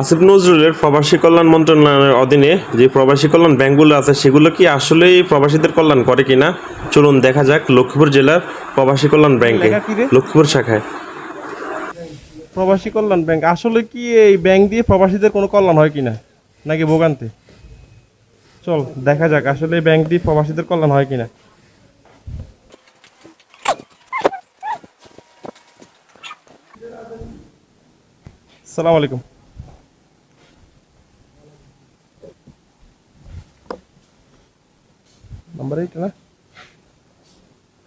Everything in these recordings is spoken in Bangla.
আসিফ নজরুলের প্রবাসী কল্যাণ মন্ত্রণালয়ের অধীনে যে প্রবাসী কল্যাণ ব্যাংকগুলো আছে সেগুলো কি আসলেই প্রবাসীদের কল্যাণ করে কিনা? চলুন দেখা যাক লক্ষ্মীপুর জেলার প্রবাসী কল্যাণ ব্যাংকে? লক্ষ্মীপুর শাখায়। প্রবাসী কল্যাণ ব্যাংক আসলে কি এই ব্যাংক দিয়ে প্রবাসীদের কোনো কল্যাণ হয় কিনা? নাকি ভোগান্তি? চল দেখা যাক আসলে এই ব্যাংক দিয়ে প্রবাসীদের কল্যাণ হয় কিনা? সালাম আলাইকুম। নাম্বার এইট না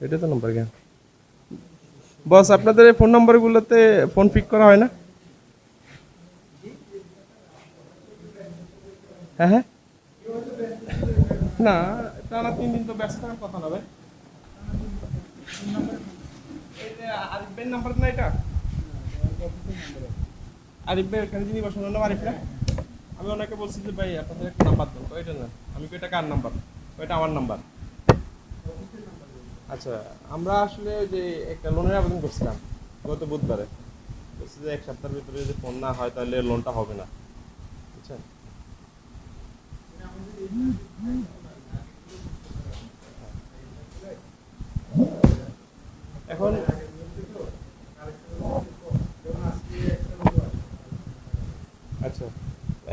এটা তো নাম্বার কেন বস আপনাদের ফোন নাম্বারগুলোতে ফোন পিক করা হয় না? হ্যাঁ হ্যাঁ। না টানা তিন দিন তো ব্যস্ত থাকার কথা না ভাই। যে নাম্বার না এটা? আরিফ এখানে যিনি বসেন নাম আরিফ আমি ওনাকে বলছি যে, ভাই, আপনাদের একটা নাম্বার দেন। তো এটা না আমি কই, এটা কার নাম্বার এটা আমার নাম্বার আচ্ছা আমরা আসলে যে একটা লোনের আবেদন করছিলাম গত বুধবারে, বলছি যে এক সপ্তাহের ভিতরে যদি ফোন না হয় তাহলে লোনটা হবে না। বুঝছেন? এখন আচ্ছা।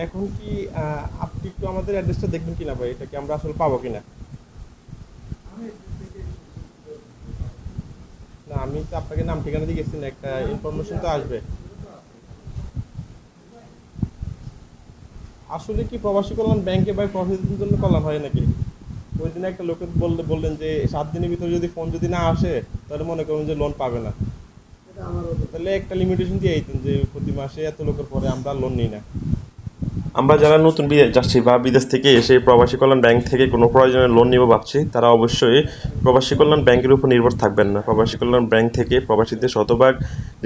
এখন কি আপনি একটু আমাদের অ্যাড্রেসটা দেখবেন কিনা ভাই? এটা কি আমরা আসলে পাবো কিনা? না, আমি তো আপনাকে নাম ঠিকানা দিয়ে গেছি না, একটা ইনফরমেশন তো আসবে। আসলে কি প্রবাসী কল্যাণ ব্যাংকে বা প্রবাসীদের জন্য কল্যাণ হয় নাকি? ওই দিনে একটা লোকে বললে, বললেন যে, সাত দিনের ভিতরে যদি ফোন যদি না আসে, তাহলে মনে করুন যে লোন পাবে না। তাহলে একটা লিমিটেশন দিয়ে দিতেন যে, প্রতি মাসে এত লোকের পরে আমরা লোন নিই না। আমরা যারা নতুন বিদেশ যাচ্ছি বা বিদেশ থেকে এসে প্রবাসী কল্যাণ ব্যাংক থেকে কোনো প্রয়োজনে লোন নিব ভাবছি, তারা অবশ্যই প্রবাসী কল্যাণ ব্যাংকের উপর নির্ভর থাকবেন না। প্রবাসী কল্যাণ ব্যাংক থেকে প্রবাসীদের শতভাগ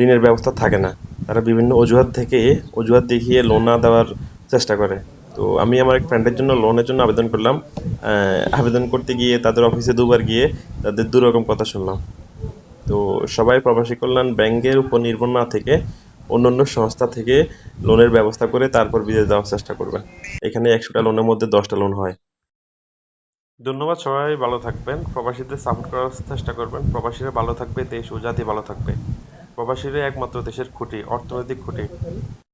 ঋণের ব্যবস্থা থাকে না। তারা বিভিন্ন অজুহাত থেকে অজুহাত দেখিয়ে লোন না দেওয়ার চেষ্টা করে। তো আমি আমার এক ফ্রেন্ডের জন্য লোনের জন্য আবেদন করলাম। আবেদন করতে গিয়ে তাদের অফিসে দুবার গিয়ে তাদের দু রকম কথা শুনলাম। তো সবাই প্রবাসী কল্যাণ ব্যাংকের উপর নির্ভর না থেকে অন্য অন্য সংস্থা থেকে লোনের ব্যবস্থা করে তারপর বিদেশ যাওয়ার চেষ্টা করবেন। এখানে একশোটা লোনের মধ্যে দশটা লোন হয়। ধন্যবাদ সবাই, ভালো থাকবেন। প্রবাসীদের সাপোর্ট করার চেষ্টা করবেন। প্রবাসীরা ভালো থাকবে, দেশ ও জাতি ভালো থাকবে। প্রবাসীরা একমাত্র দেশের খুঁটি, অর্থনৈতিক খুঁটি।